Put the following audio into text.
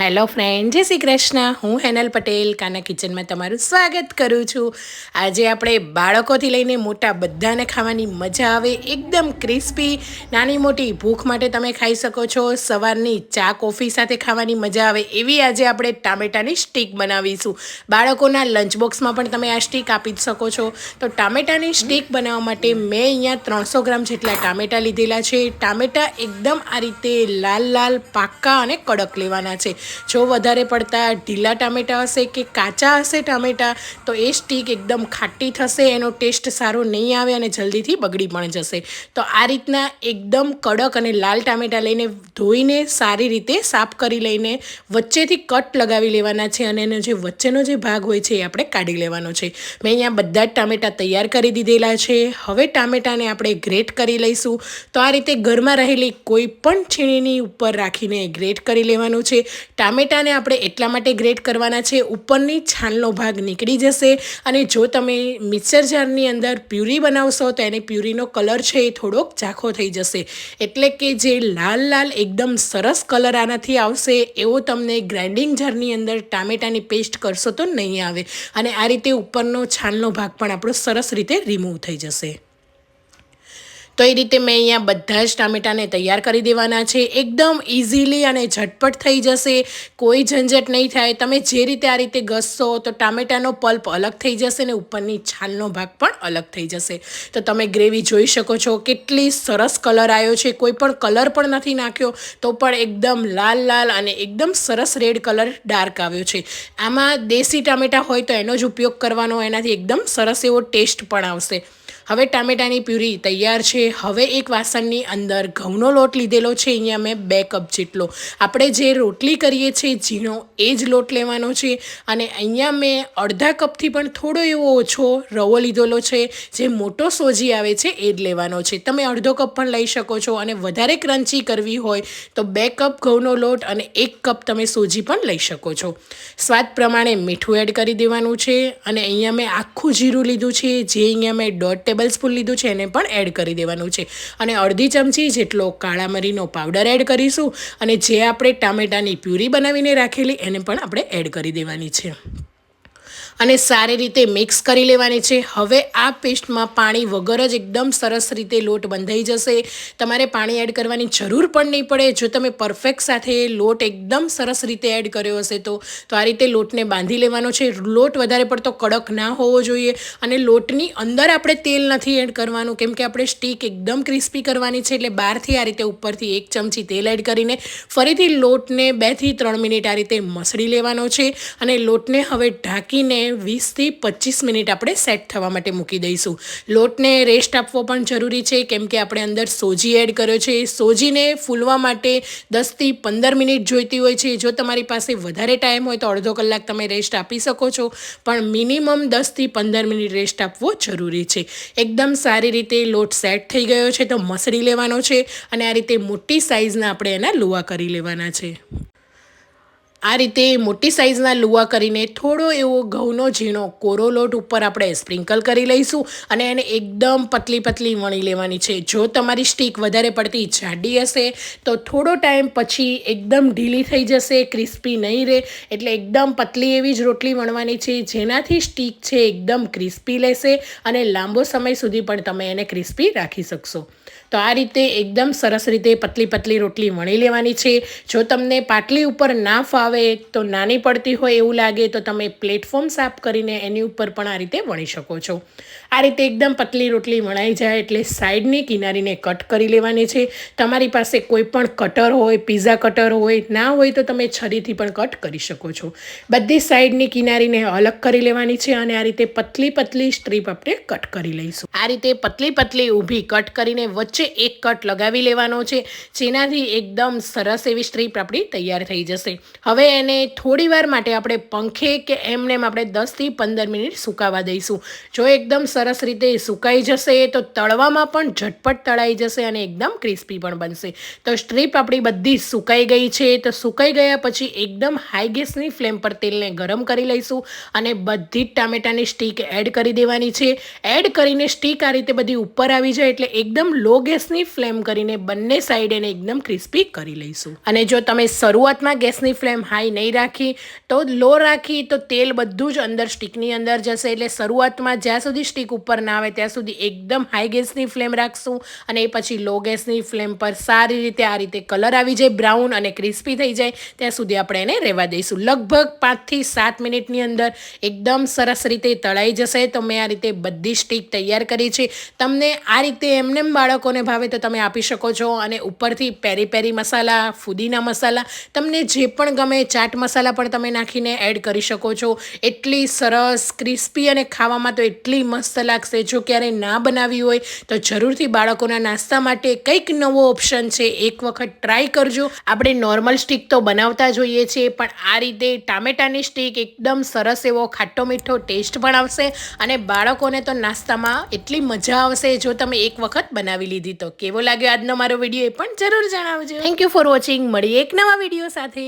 Hello friend, જય શ્રી કૃષ્ણ. હું હેનલ પટેલ, કાના કિચનમાં તમારું સ્વાગત કરું છું. આજે આપણે બાળકોથી લઈને મોટા બધાને ખાવાની મજા આવે, એકદમ ક્રિસ્પી. નાની મોટી ભૂખ માટે તમે ખાઈ શકો છો. સવારની ચા, કોફી સાથે ખાવાની મજા આવે, એવી આજે આપણે ટામેટાની સ્ટીક બનાવીશું. બાળકોના લંચ બોક્સમાં પણ તમે આ સ્ટીક આપી જ શકો છો. તો ટામેટાની સ્ટીક બનાવવા માટે મેં અહીંયા ત્રણસો ગ્રામ જેટલા ટામેટા લીધેલા છે. ટામેટા એકદમ આ રીતે લાલ લાલ, પાક્કા અને કડક લેવાના છે. જો વધારે પડતા ઢીલા ટામેટા હશે કે કાચા હશે ટામેટા, તો એ સ્ટીક એકદમ ખાટી થશે, એનો ટેસ્ટ સારો નહીં આવે અને જલ્દીથી બગડી પણ જશે. તો આ રીતના એકદમ કડક અને લાલ ટામેટા લઈને ધોઈને સારી રીતે સાફ કરી લઈને વચ્ચેથી કટ લગાવી લેવાના છે અને એનો જે વચ્ચેનો જે ભાગ હોય છે એ આપણે કાઢી લેવાનો છે. મેં અહીંયા બધા જ ટામેટા તૈયાર કરી દીધેલા છે. હવે ટામેટાને આપણે ગ્રેટ કરી લઈશું. તો આ રીતે ઘરમાં રહેલી કોઈ પણ છીણીની ઉપર રાખીને ગ્રેટ કરી લેવાનું છે. ટામેટાને આપણે એટલા માટે ગ્રેટ કરવાના છે, ઉપરની છાલનો ભાગ નીકળી જશે અને જો તમે મિક્સર જારની અંદર પ્યુરી બનાવશો તો એને પ્યુરીનો કલર છે એ થોડોક ઝાંખો થઈ જશે. એટલે કે જે લાલ લાલ એકદમ સરસ કલર આનાથી આવશે, એવો તમને ગ્રાઇન્ડિંગ જારની અંદર ટામેટાની પેસ્ટ કરશો તો નહીં આવે. અને આ રીતે ઉપરનો છાલનો ભાગ પણ આપણો સરસ રીતે રિમૂવ થઈ જશે. તો એ રીતે મેં અહીંયા બધા જ ટામેટાને તૈયાર કરી દેવાના છે. એકદમ ઇઝીલી અને ઝટપટ થઈ જશે. કોઈ ઝંઝટ નહીં થાય. તમે જે રીતે આ રીતે ઘસશો તો ટામેટાનો પલ્પ અલગ થઈ જશે ને ઉપરની છાલનો ભાગ પણ અલગ થઈ જશે. તો તમે ગ્રેવી જોઈ શકો છો. કેટલી સરસ કલર આવ્યો છે. કોઈ પણ કલર પણ નથી નાખ્યો. તો પણ એકદમ લાલ લાલ અને એકદમ સરસ રેડ કલર ડાર્ક આવ્યો છે. આમાં દેશી ટામેટા હોય તો એનો જ ઉપયોગ કરવાનો. એનાથી એકદમ સરસ એવો ટેસ્ટ પણ આવશે. હવે ટામેટાની પ્યુરી તૈયાર છે. હવે એક વાસણની અંદર ઘઉંનો લોટ લીધેલો છે. અહીંયા મેં બે કપ જેટલો. આપણે જે રોટલી કરીએ છીએ, ઝીણો, એ જ લોટ લેવાનો છે. અને અહીંયા મેં અડધા કપથી પણ થોડો એવો ઓછો રવો લીધેલો છે. જે મોટો સોજી આવે છે, એ જ લેવાનો છે. તમે અડધો કપ પણ લઈ શકો છો અને વધારે ક્રન્ચી કરવી હોય તો બે કપ ઘઉંનો લોટ અને એક કપ તમે સોજી પણ લઈ શકો છો. સ્વાદ પ્રમાણે મીઠું એડ કરી દેવાનું છે. અને અહીંયા મેં આખું જીરું લીધું છે. જે અહીંયા મેં દોઢ ટેબલ સ્પૂન લીધું છે એને પણ એડ કરી દેવાનું છે. અને અડધી ચમચી જેટલો કાળા મરીનો પાવડર એડ કરીશું અને જે આપણે ટામેટાની પ્યુરી બનાવીને રાખેલી એને પણ આપણે એડ કરી દેવાની છે. અને સારી રીતે મિક્સ કરી લેવાની છે. હવે આ પેસ્ટમાં પાણી વગર જ એકદમ સરસ રીતે લોટ બંધાઈ જશે. તમારે પાણી એડ કરવાની જરૂર પણ નહીં પડે. જો તમે પરફેક્ટ સાથે લોટ એકદમ સરસ રીતે એડ કર્યો હશે તો તો આ રીતે લોટને બાંધી લેવાનો છે. લોટ વધારે પડતો કડક ના હોવો જોઈએ અને લોટની અંદર આપણે તેલ નથી એડ કરવાનું. કેમ કે આપણે સ્ટીક એકદમ ક્રિસ્પી કરવાની છે એટલે બહારથી આ રીતે ઉપરથી એક ચમચી તેલ એડ કરીને ફરીથી લોટને બેથી ત્રણ મિનિટ આ રીતે મસળી લેવાનો છે અને લોટને હવે ઢાંકીને વીસથી પચીસ મિનિટ આપણે સેટ થવા માટે મૂકી દઈશું. લોટને રેસ્ટ આપવો પણ જરૂરી છે, કેમ કે આપણે અંદર સોજી એડ કર્યો છે. સોજીને ફૂલવા માટે દસથી પંદર મિનિટ જોઈતી હોય છે. જો તમારી પાસે વધારે ટાઈમ હોય તો અડધો કલાક તમે રેસ્ટ આપી શકો છો, પણ મિનિમમ દસથી પંદર મિનિટ રેસ્ટ આપવો જરૂરી છે. એકદમ સારી રીતે લોટ સેટ થઈ ગયો છે તો મસળી લેવાનો છે અને આ રીતે મોટી સાઇઝના આપણે એના લુવા કરી લેવાના છે. આ રીતે મોટી સાઇઝના લુવા કરીને થોડો એવો ઘઉંનો ઝીણો કોરો લોટ ઉપર આપણે સ્પ્રિંકલ કરી લઈશું અને એને એકદમ પતલી પતલી વણી લેવાની છે. જો તમારી સ્ટીક વધારે પડતી જાડી હશે, તો થોડો ટાઈમ પછી એકદમ ઢીલી થઈ જશે, ક્રિસ્પી નહીં રહે, એટલે એકદમ પતલી એવી જ રોટલી વણવાની છે, જેનાથી સ્ટીક છે, એકદમ ક્રિસ્પી લેશે અને લાંબો સમય સુધી પણ તમે એને ક્રિસ્પી રાખી શકશો. તો આ રીતે એકદમ સરસ રીતે પતલી પતલી રોટલી વણી લેવાની છે. જો તમને પાટલી ઉપર ના ફાવે, તો નાની પડતી હોય એવું લાગે, તો તમે પ્લેટફોર્મ સાફ કરીને એની ઉપર પણ આ રીતે વણી શકો છો. આ રીતે એકદમ પતલી રોટલી વણાઈ જાય એટલે સાઈડની કિનારીને કટ કરી લેવાની છે. તમારી પાસે કોઈ પણ કટર હોય, પીઝા કટર હોય, ના હોય તો તમે છરીથી પણ કટ કરી શકો છો. બધી સાઈડની કિનારીને અલગ કરી લેવાની છે અને આ રીતે પતલી પતલી સ્ટ્રીપ આપણે કટ કરી લઈશું. આ રીતે પતલી પતલી ઊભી કટ કરીને વચ્ચે એક કટ લગાવી લેવાનો છે, જેનાથી એકદમ સરસ એવી સ્ટ્રીપ આપણી તૈયાર થઈ જશે. હવે એને થોડીવાર માટે આપણે પંખે કે એમને આપણે દસથી પંદર મિનિટ સુકાવા દઈશું. જો એકદમ સરસ રીતે સુકાઈ જશે, તો તળવામાં પણ ઝટપટ તળાઈ જશે અને એકદમ ક્રિસ્પી પણ બનશે. તો સ્ટ્રીપ આપણી બધી સુકાઈ ગઈ છે, તો સુકાઈ ગયા પછી એકદમ હાઈ ગેસની ફ્લેમ પર તેલને ગરમ કરી લઈશું અને બધી જ ટામેટાની સ્ટીક એડ કરી દેવાની છે. એડ કરીને સ્ટીક આ રીતે બધી ઉપર આવી જાય એટલે એકદમ લો ગેસની ફ્લેમ કરીને બંને સાઈડ એને એકદમ ક્રિસ્પી કરી લઈશું. અને જો તમે શરૂઆતમાં ગેસની ફ્લેમ હાઈ નહીં રાખી, તો લો રાખી, તો તેલ બધું જ અંદર સ્ટીકની અંદર જશે. એટલે શરૂઆતમાં જ્યાં સુધી સ્ટીક ઉપર ના આવે, ત્યાં સુધી એકદમ હાઈ ગેસની ફ્લેમ રાખશું. અને એ પછી લો ગેસની ફ્લેમ પર સારી રીતે આ રીતે કલર આવી જાય, બ્રાઉન અને ક્રિસ્પી થઈ જાય. ત્યાં સુધી આપણે એને રહેવા દઈશું. લગભગ પાંચથી સાત મિનિટની અંદર એકદમ સરસ રીતે તળાઈ જશે. તો મેં આ રીતે બધી સ્ટીક તૈયાર કરી છે. તમને આ રીતે એમને બાળકોને ભાવે તો તમે આપી શકો છો અને ઉપરથી પેરી પેરી મસાલા, ફુદીના મસાલા, તમને જે પણ ગમે ચાટ મસાલા પણ તમે નાખીને એડ કરી શકો છો. એટલી સરસ, ક્રિસ્પી અને ખાવામાં તો એટલી મસ્ત લાગશે. જો ક્યારેય ના બનાવી હોય તો જરૂરથી બાળકોના નાસ્તા માટે કંઈક નવો ઓપ્શન છે. એક વખત ટ્રાય કરજો. આપણે નોર્મલ સ્ટીક તો બનાવતા જોઈએ છીએ પણ આ રીતે ટામેટાની સ્ટીક એકદમ સરસ એવો ખાટો મીઠો ટેસ્ટ પણ આવશે અને બાળકોને તો નાસ્તામાં એટલી મજા આવશે જો તમે એક વખત બનાવી લીધી તો કેવો લાગ્યો આજનો મારો વીડિયો એ પણ જરૂર જણાવજો. થેન્ક યુ ફોર વોચિંગ મળીએ એક નવા વીડિયો સાથે.